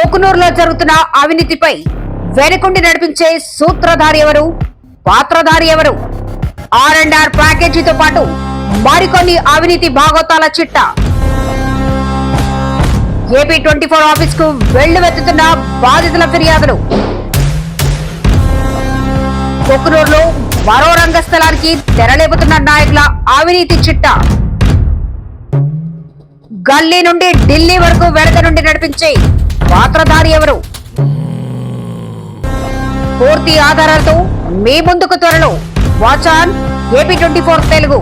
కోకునూరులో జరుగుతున్న అవినీతిపై వెనుకుండి నడిపించే సూత్రధారి ఎవరు? పాత్రధారి ఎవరు? ఆర్ అండ్ ఆర్ ప్యాకేజీతో పాటు మరికొన్ని అవినీతి భాగోతాల చిట్ట. ఏపీ ట్వంటీ ఫోర్ ఆఫీస్కు వెళ్ళివెత్తుతున్న బాధితుల ఫిర్యాదులు. కొక్కునూరులో మరో రంగస్థలానికి తెరలేపుతున్న నాయకుల అవినీతి చిట్ట. గల్లీ నుండి ఢిల్లీ వరకు వెనక నుండి నడిపించే పాత్రధారి ఎవరు? పూర్తి ఆధారాలతో మీ ముందుకు త్వరలో watch on AP twenty four Telugu.